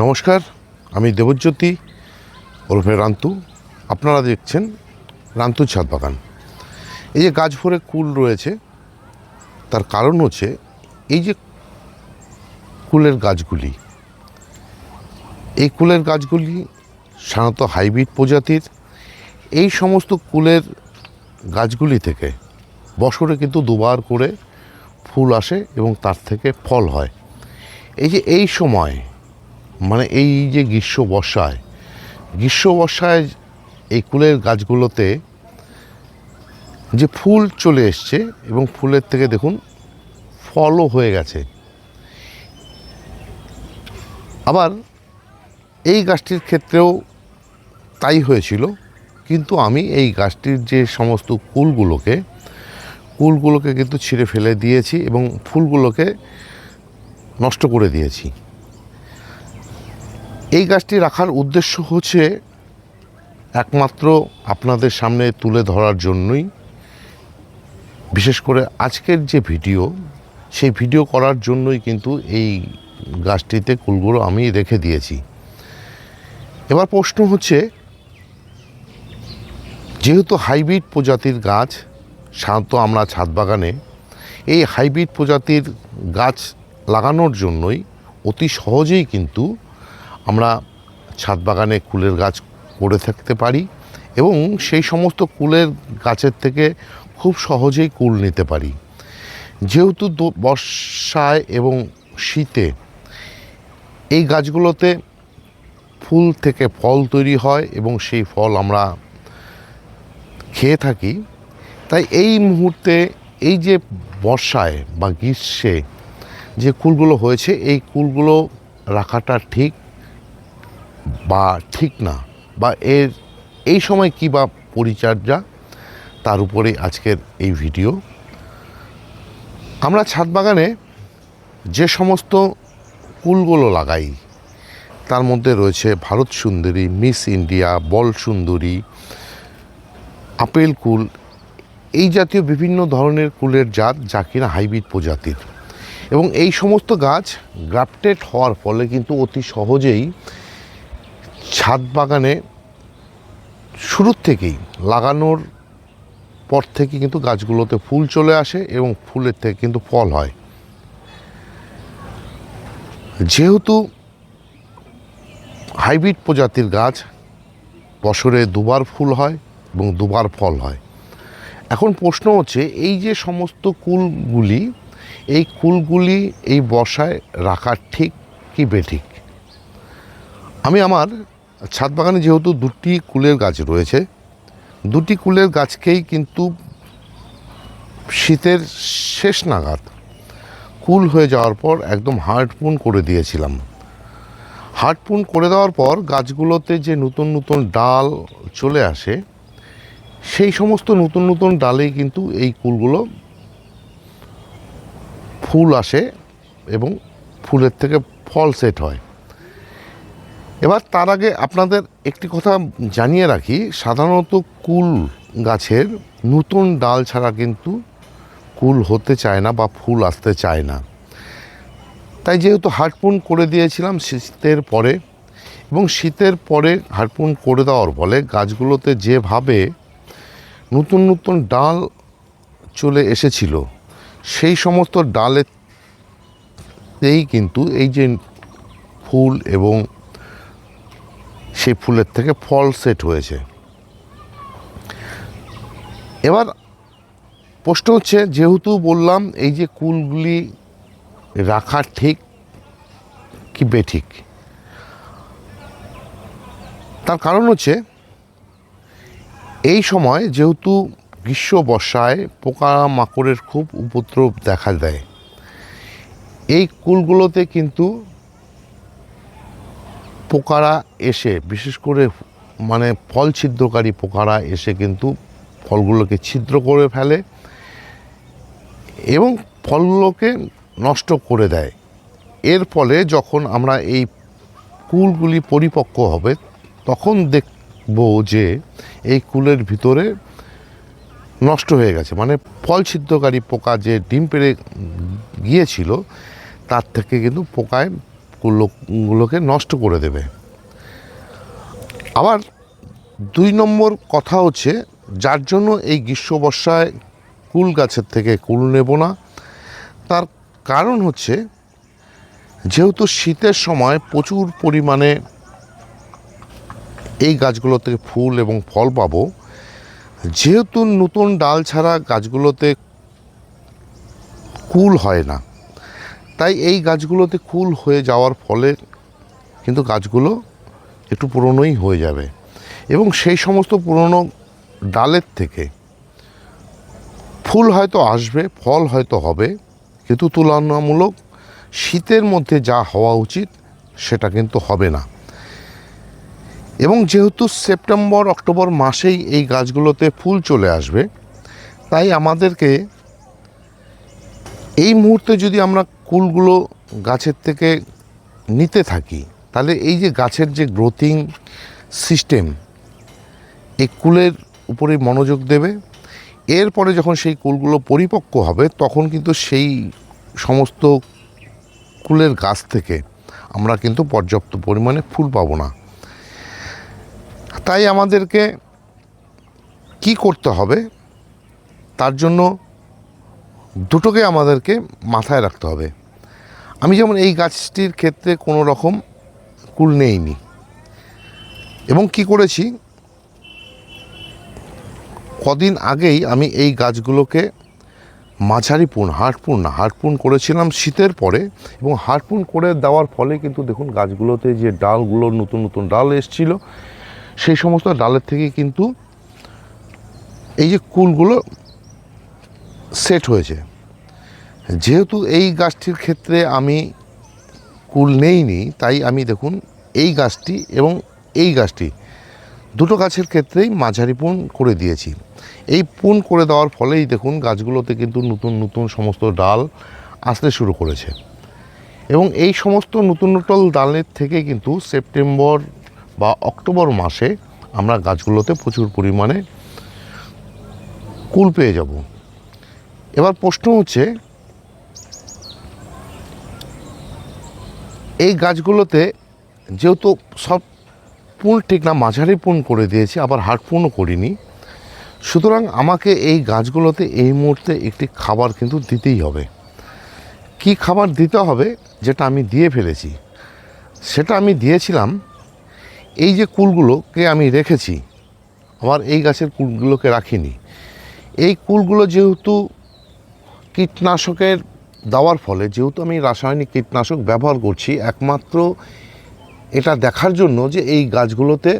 নমস্কার, আমি দেবজ্যোতি, ওরফে রান্তু। আপনারা দেখছেন রান্তু ছাদ বাগান। এই যে গাছ ভরে কুল রয়েছে, তার কারণ হচ্ছে এই যে কুলের গাছগুলি, এই কুলের গাছগুলি সাধারণত হাইব্রিড প্রজাতির, এই সমস্ত কুলের গাছগুলি থেকে বছরে কিন্তু দুবার করে ফুল আসে এবং তার থেকে ফল হয়। এই যে এই সময় মানে এই যে গ্রীষ্ম বর্ষায় গ্রীষ্ম বর্ষায় এই কুলের গাছগুলোতে যে ফুল চলে এসছে এবং ফুলের থেকে দেখুন ফলও হয়ে গেছে। আবার এই গাছটির ক্ষেত্রেও তাই হয়েছিল, কিন্তু আমি এই গাছটির যে সমস্ত কুলগুলোকে কুলগুলোকে কিন্তু ছিঁড়ে ফেলে দিয়েছি এবং ফুলগুলোকে নষ্ট করে দিয়েছি। এই গাছটি রাখার উদ্দেশ্য হচ্ছে একমাত্র আপনাদের সামনে তুলে ধরার জন্যই। বিশেষ করে আজকের যে ভিডিও, সেই ভিডিও করার জন্যই কিন্তু এই গাছটিতে কুলগুলো আমি রেখে দিয়েছি। এবার প্রশ্ন হচ্ছে, যেহেতু হাইব্রিড প্রজাতির গাছ, সাধারণত আমরা ছাদ বাগানে, এই হাইব্রিড প্রজাতির গাছ লাগানোর জন্যই অতি সহজেই কিন্তু আমরা ছাদ বাগানে কুলের গাছ করে থাকতে পারি এবং সেই সমস্ত কুলের গাছের থেকে খুব সহজেই কুল নিতে পারি। যেহেতু বর্ষায় এবং শীতে এই গাছগুলোতে ফুল থেকে ফল তৈরি হয় এবং সেই ফল আমরা খেয়ে থাকি, তাই এই মুহূর্তে এই যে বর্ষায় বা গ্রীষ্মে যে কুলগুলো হয়েছে, এই কুলগুলো রাখাটা ঠিক বা ঠিক না, বা এর, এই সময় কী বা পরিচর্যা, তার উপরে আজকের এই ভিডিও। আমরা ছাদ বাগানে যে সমস্ত কুলগুলো লাগাই, তার মধ্যে রয়েছে ভারত সুন্দরী, মিস ইন্ডিয়া, বল সুন্দরী, আপেল কুল, এই জাতীয় বিভিন্ন ধরনের কুলের জাত যা কিনা হাইব্রিড প্রজাতির। এবং এই সমস্ত গাছ গ্রাফটেড হওয়ার ফলে কিন্তু অতি সহজেই ছাদ বাগানে শুরুর থেকেই লাগানোর পর থেকে কিন্তু গাছগুলোতে ফুল চলে আসে এবং ফুলের থেকে কিন্তু ফল হয়। যেহেতু হাইব্রিড প্রজাতির গাছ বছরে দুবার ফুল হয় এবং দুবার ফল হয়। এখন প্রশ্ন হচ্ছে, এই যে সমস্ত কুলগুলি, এই কুলগুলি এই বর্ষায় রাখা ঠিক কি বেঠিক? আমি আমার ছাদ বাগানে যেহেতু দুটি কুলের গাছ রয়েছে, দুটি কুলের গাছকেই কিন্তু শীতের শেষ নাগাদ কুল হয়ে যাওয়ার পর একদম হার্ডপুন করে দিয়েছিলাম। হার্ডপুন করে দেওয়ার পর গাছগুলোতে যে নতুন নতুন ডাল চলে আসে, সেই সমস্ত নতুন নতুন ডালেই কিন্তু এই কুলগুলো ফুল আসে এবং ফুলের থেকে ফল সেট হয়। এবার তার আগে আপনাদের একটি কথা জানিয়ে রাখি, সাধারণত কুল গাছের নতুন ডাল ছাড়া কিন্তু কুল হতে চায় না বা ফুল আসতে চায় না। তাই যেহেতু হাটপুন করে দিয়েছিলাম শীতের পরে এবং শীতের পরে হাটপুন করে দেওয়ার ফলে গাছগুলোতে যেভাবে নতুন নতুন ডাল চলে এসেছিল, সেই সমস্ত ডালেতেই কিন্তু এই যে ফুল এবং সেই ফুলের থেকে ফল সেট হয়েছে। এবার প্রশ্ন হচ্ছে, যেহেতু বললাম এই যে কুলগুলি রাখা ঠিক কি বেঠিক? তার কারণ হচ্ছে, এই সময় যেহেতু গ্রীষ্ম বর্ষায় পোকা মাকড়ের খুব উপদ্রব দেখা দেয়, এই কুলগুলোতে কিন্তু পোকারা এসে, বিশেষ করে মানে ফল ছিদ্রকারী পোকারা এসে কিন্তু ফলগুলোকে ছিদ্র করে ফেলে এবং ফলগুলোকে নষ্ট করে দেয়। এর ফলে যখন আমরা এই কুলগুলি পরিপক্ক হবে, তখন দেখব যে এই কুলের ভিতরে নষ্ট হয়ে গেছে। মানে ফল ছিদ্রকারী পোকা যে ডিম পেড়ে গিয়েছিল, তার থেকে কিন্তু পোকায় কুলগুলোকে নষ্ট করে দেবে। আবার দুই নম্বর কথা হচ্ছে, যার জন্য এই গ্রীষ্ম বর্ষায় কুল গাছের থেকে কুল নেব না। তার কারণ হচ্ছে, যেহেতু শীতের সময় প্রচুর পরিমাণে এই গাছগুলো থেকে ফুল এবং ফল পাবো, যেহেতু নতুন ডাল ছাড়া গাছগুলোতে কুল হয় না। তাই এই গাছগুলোতে কুল হয়ে যাওয়ার ফলে কিন্তু গাছগুলো একটু পুরনোই হয়ে যাবে। এবং সেই সমস্ত পুরনো ডালের থেকে ফুল হয়তো আসবে, ফল হয়তো হবে, কিন্তু তুলনামূলক শীতের মধ্যে যা হওয়া উচিত সেটা কিন্তু হবে না। এবং যেহেতু সেপ্টেম্বর, অক্টোবর মাসেই এই গাছগুলোতে ফুল চলে আসবে, তাই আমাদেরকে এই মুহূর্তে যদি আমরা কুলগুলো গাছের থেকে নিতে থাকি, তাহলে এই যে গাছের যে গ্রোথিং সিস্টেম এই কুলের উপরে মনোযোগ দেবে। এরপরে যখন সেই কুলগুলো পরিপক্ক হবে, তখন কিন্তু সেই সমস্ত কুলের গাছ থেকে আমরা কিন্তু পর্যাপ্ত পরিমাণে ফুল পাবো না। তাই আমাদেরকে কি করতে হবে, তার জন্য দুটোকে আমাদেরকে মাথায় রাখতে হবে। আমি যেমন এই গাছটির ক্ষেত্রে কোনো রকম কুল নেইনি। এবং কি করেছি? কদিন আগেই আমি এই গাছগুলোকে মাঝারি পুন হাটপুন না করেছিলাম শীতের পরে এবং হাটপুন করে দেওয়ার ফলে কিন্তু দেখুন গাছগুলোতে যে ডালগুলো নতুন নতুন ডাল এসছিল, সেই সমস্ত ডালের থেকে কিন্তু এই যে কুলগুলো সেট হয়েছে। যেহেতু এই গাছটির ক্ষেত্রে আমি কুল নেইনি, তাই আমি দেখুন এই গাছটি এবং এই গাছটি দুটো গাছের ক্ষেত্রেই মাঝারি পুন করে দিয়েছি। এই পুন করে দেওয়ার ফলেই দেখুন গাছগুলোতে কিন্তু নতুন নতুন সমস্ত ডাল আসতে শুরু করেছে। এবং এই সমস্ত নতুন নতুন ডালের থেকে কিন্তু সেপ্টেম্বর বা অক্টোবর মাসে আমরা গাছগুলোতে প্রচুর পরিমাণে কুল পেয়ে যাব। এবার প্রশ্ন হচ্ছে এই গাছগুলোতে যেহেতু সব পুন ঠিক না, মাঝারি পুন করে দিয়েছি, আবার হাট পুনও করিনি। সুতরাং আমাকে এই গাছগুলোতে এই মুহূর্তে একটি খাবার কিন্তু দিতেই হবে। কি খাবার দিতে হবে যেটা আমি দিয়ে ফেলেছি? সেটা আমি দিয়েছিলাম, এই যে কুলগুলোকে আমি রেখেছি, আমার এই গাছের কুলগুলোকে রাখিনি। এই কুলগুলো যেহেতু কীটনাশকের দেওয়ার ফলে যেহেতু আমি রাসায়নিক কীটনাশক ব্যবহার করছি, একমাত্র এটা দেখার জন্য যে এই গাছগুলোতে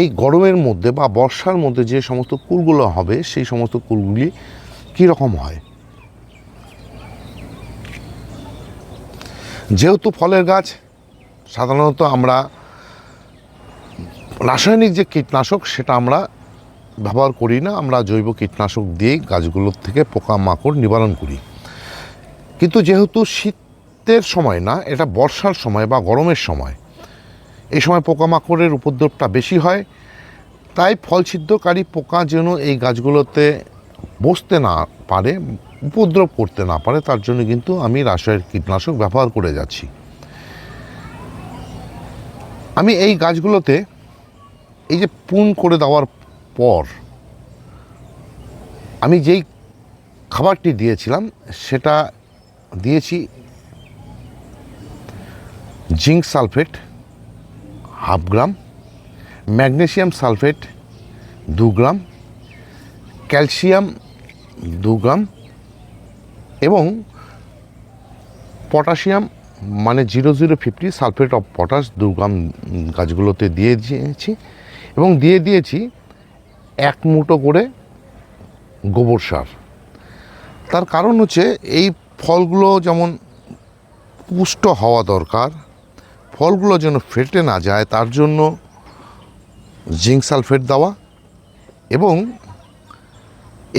এই গরমের মধ্যে বা বর্ষার মধ্যে যে সমস্ত কুলগুলো হবে, সেই সমস্ত কুলগুলি কীরকম হয়? যেহেতু ফলের গাছ, সাধারণত আমরা রাসায়নিক যে কীটনাশক, সেটা আমরা ব্যবহার করি না, আমরা জৈব কীটনাশক দিয়ে গাছগুলোর থেকে পোকামাকড় নিবারণ করি। কিন্তু যেহেতু শীতের সময় না, এটা বর্ষার সময় বা গরমের সময়, এই সময় পোকামাকড়ের উপদ্রবটা বেশি হয়, তাই ফল ছিদ্রকারী পোকা যেন এই গাছগুলোতে বসতে না পারে, উপদ্রব করতে না পারে, তার জন্য কিন্তু আমি রাসায়নিক কীটনাশক ব্যবহার করে যাচ্ছি। আমি এই গাছগুলোতে এই যে পুন করে দেওয়ার পর আমি যেই খাবারটি দিয়েছিলাম, সেটা দিয়েছি zinc sulphate half gram magnesium sulphate দু গ্রাম, ক্যালসিয়াম দু গ্রাম এবং পটাশিয়াম মানে zero zero fifty sulphate of potash দু গ্রাম গাছগুলোতে দিয়ে দিয়েছি এবং দিয়ে দিয়েছি এক মুঠো করে গোবর সার। তার কারণ হচ্ছে এই ফলগুলো যেমন পুষ্ট হওয়া দরকার, ফলগুলো যেন ফেটে না যায়, তার জন্য জিঙ্ক সালফেট দেওয়া এবং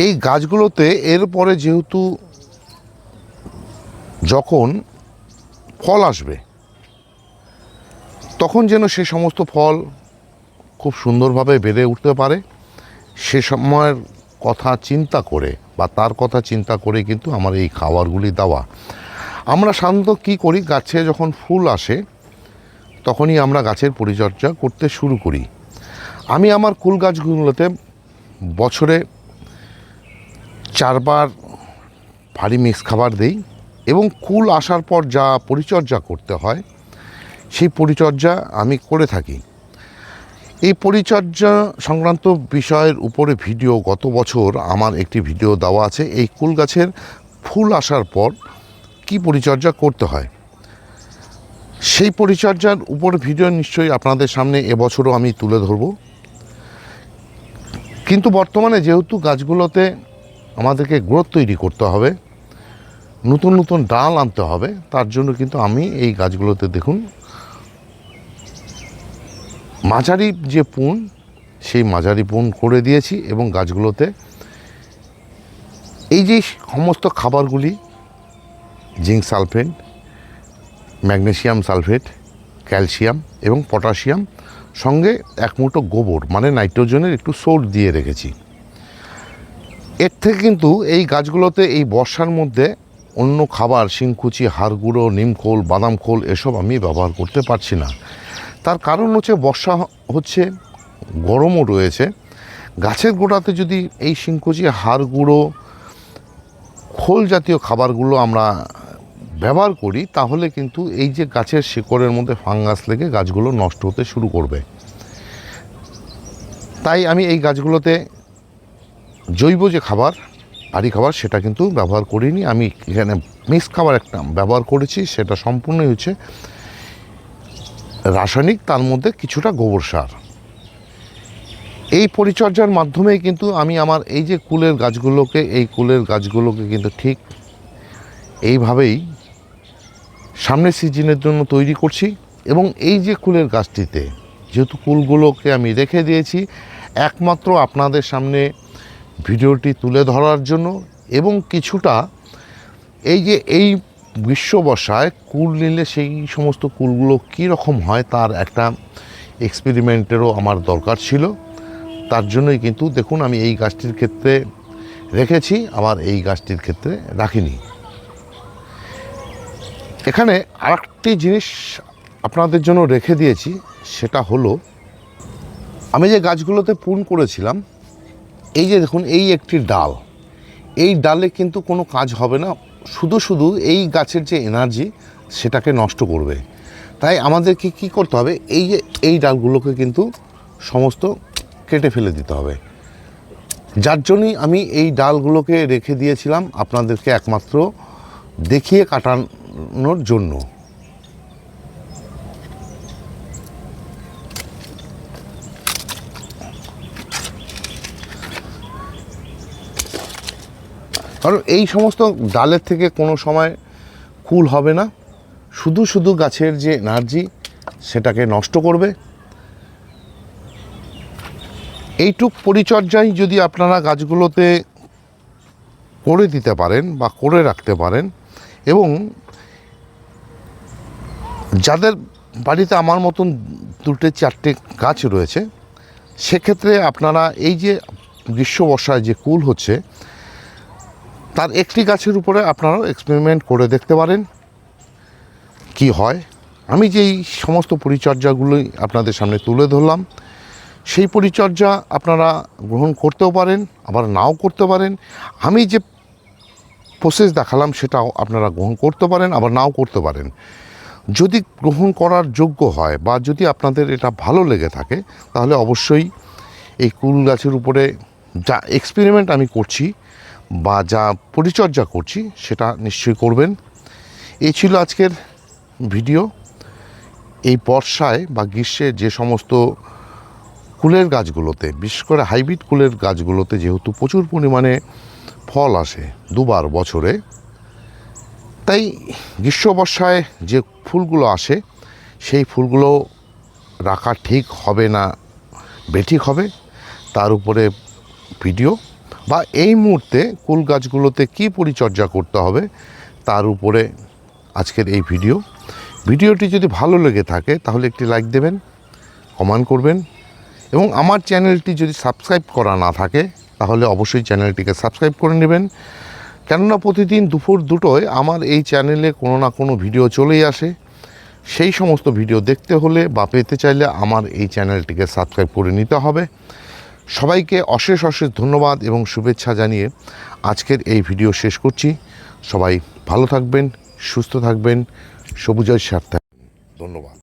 এই গাছগুলোতে এরপরে যেহেতু যখন ফল আসবে, তখন যেন সে সমস্ত ফল খুব সুন্দরভাবে বেড়ে উঠতে পারে। সে সময়ের কথা চিন্তা করে বা তার কথা চিন্তা করে কিন্তু আমার এই খাবারগুলি দেওয়া। আমরা সাধারণত কী করি? গাছে যখন ফুল আসে, তখনই আমরা গাছের পরিচর্যা করতে শুরু করি। আমি আমার কুল গাছগুলোতে বছরে চারবার ভারী মিক্স খাবার দেই এবং কুল আসার পর যা পরিচর্যা করতে হয়, সেই পরিচর্যা আমি করে থাকি। এই পরিচর্যা সংক্রান্ত বিষয়ের উপরে ভিডিও গত বছর আমার একটি ভিডিও দেওয়া আছে। এই কুল গাছের ফুল আসার পর কি পরিচর্যা করতে হয়? সেই পরিচর্যার উপর ভিডিও নিশ্চয়ই আপনাদের সামনে এবছরও আমি তুলে ধরব। কিন্তু বর্তমানে যেহেতু গাছগুলোতে আমাদেরকে গ্রোথ তৈরি করতে হবে, নতুন নতুন ডাল আনতে হবে, তার জন্য কিন্তু আমি এই গাছগুলোতে দেখুন মাঝারি যে পুন, সেই মাঝারি পুন করে দিয়েছি এবং গাছগুলোতে এই যে সমস্ত খাবারগুলি, zinc sulphate magnesium sulphate, calcium এবং পটাশিয়াম সঙ্গে এক মুঠো গোবর মানে নাইট্রোজেনের একটু সোর দিয়ে রেখেছি। এর থেকে কিন্তু এই গাছগুলোতে এই বর্ষার মধ্যে অন্য খাবার, শিংকুচি, হাড়গুঁড়ো, নিমখোল বাদাম খোল এসব আমি ব্যবহার করতে পারছি না। তার কারণ হচ্ছে বর্ষা হচ্ছে, গরমও রয়েছে। গাছের গোড়াতে যদি এই শিংকুচি হাড় গুঁড়ো খোল জাতীয় খাবারগুলো আমরা ব্যবহার করি, তাহলে কিন্তু এই যে গাছের শিকড়ের মধ্যে ফাঙ্গাস লেগে গাছগুলো নষ্ট হতে শুরু করবে। তাই আমি এই গাছগুলোতে জৈব যে খাবার ভারী খাবার, সেটা কিন্তু ব্যবহার করিনি। আমি এখানে মিক্স খাবার একটা ব্যবহার করেছি, সেটা সম্পূর্ণই হচ্ছে রাসায়নিক, তার মধ্যে কিছুটা গোবর সার। এই পরিচর্যার মাধ্যমেই কিন্তু আমি আমার এই যে কুলের গাছগুলোকে, এই কুলের গাছগুলোকে কিন্তু ঠিক এইভাবেই সামনের সিজনের জন্য তৈরি করছি এবং এই যে কুলের গাছটিতে যেহেতু কুলগুলোকে আমি রেখে দিয়েছি, একমাত্র আপনাদের সামনে ভিডিওটি তুলে ধরার জন্য এবং কিছুটা এই যে এই গ্রীষ্ম বর্ষায় কুল নিলে সেই সমস্ত কুলগুলো কী রকম হয় তার একটা এক্সপেরিমেন্টেরও আমার দরকার ছিল। তার জন্যই কিন্তু দেখুন আমি এই গাছটির ক্ষেত্রে রেখেছি, আবার এই গাছটির ক্ষেত্রে রাখিনি। এখানে আরেকটি জিনিস আপনাদের জন্য রেখে দিয়েছি, সেটা হলো আমি যে গাছগুলোতে পুন করেছিলাম, এই যে দেখুন, এই একটি ডাল। এই ডালে কিন্তু কোনো কাজ হবে না শুধু শুধু এই গাছের যে এনার্জি সেটাকে নষ্ট করবে। তাই আমাদেরকে কি করতে হবে? এই যে, এই ডালগুলোকে কিন্তু সমস্ত কেটে ফেলে দিতে হবে। যার জন্যই আমি এই ডালগুলোকে রেখে দিয়েছিলাম আপনাদেরকে একমাত্র দেখিয়ে কাটানোর জন্য। কারণ এই সমস্ত ডালের থেকে কোনো সময় কুল হবে না। শুধু শুধু গাছের যে এনার্জি, সেটাকে নষ্ট করবে। এইটুক পরিচর্যাই যদি আপনারা গাছগুলোতে করে দিতে পারেন বা করে রাখতে পারেন এবং যাদের বাড়িতে আমার মতন দুটো, চারটে গাছ রয়েছে, সেক্ষেত্রে আপনারা এই যে গ্রীষ্ম বর্ষায় যে কুল হচ্ছে তার একটি গাছের উপরে আপনারাও এক্সপেরিমেন্ট করে দেখতে পারেন। কি হয়? আমি যেই সমস্ত পরিচর্যাগুলোই আপনাদের সামনে তুলে ধরলাম, সেই পরিচর্যা আপনারা গ্রহণ করতেও পারেন, আবার নাও করতে পারেন। আমি যে প্রসেস দেখালাম সেটাও আপনারা গ্রহণ করতে পারেন, আবার নাও করতে পারেন। যদি গ্রহণ করার যোগ্য হয় বা যদি আপনাদের এটা ভালো লেগে থাকে, তাহলে অবশ্যই এই কুল গাছের উপরে যা এক্সপেরিমেন্ট আমি করছি বা যা পরিচর্যা করছি সেটা নিশ্চয়ই করবেন। এই ছিল আজকের ভিডিও। এই বর্ষায় বা গ্রীষ্মে যে সমস্ত কুলের গাছগুলোতে, বিশেষ করে হাইব্রিড কুলের গাছগুলোতে যেহেতু প্রচুর পরিমাণে ফল আসে দুবার বছরে, তাই গ্রীষ্ম বর্ষায় যে ফুলগুলো আসে, সেই ফুলগুলো রাখা ঠিক হবে না, বেঠিক হবে। তার উপরে ভিডিও বা এই মুহূর্তে কুল গাছগুলোতে কী পরিচর্যা করতে হবে, তার উপরে আজকের এই ভিডিও। ভিডিওটি যদি ভালো লেগে থাকে, তাহলে একটি লাইক দেবেন, কমেন্ট করবেন এবং আমার চ্যানেলটি যদি সাবস্ক্রাইব করা না থাকে, তাহলে অবশ্যই চ্যানেলটিকে সাবস্ক্রাইব করে নেবেন। কেননা প্রতিদিন দুপুর দুটোয় আমার এই চ্যানেলে কোনো না কোনো ভিডিও চলেই আসে। সেই সমস্ত ভিডিও দেখতে হলে বা পেতে চাইলে আমার এই চ্যানেলটিকে সাবস্ক্রাইব করে নিতে হবে। সবাইকে অশেষ অশেষ ধন্যবাদ এবং শুভেচ্ছা জানিয়ে আজকের এই ভিডিও শেষ করছি। সবাই ভালো থাকবেন, সুস্থ থাকবেন সবুজয় সার ধন্যবাদ।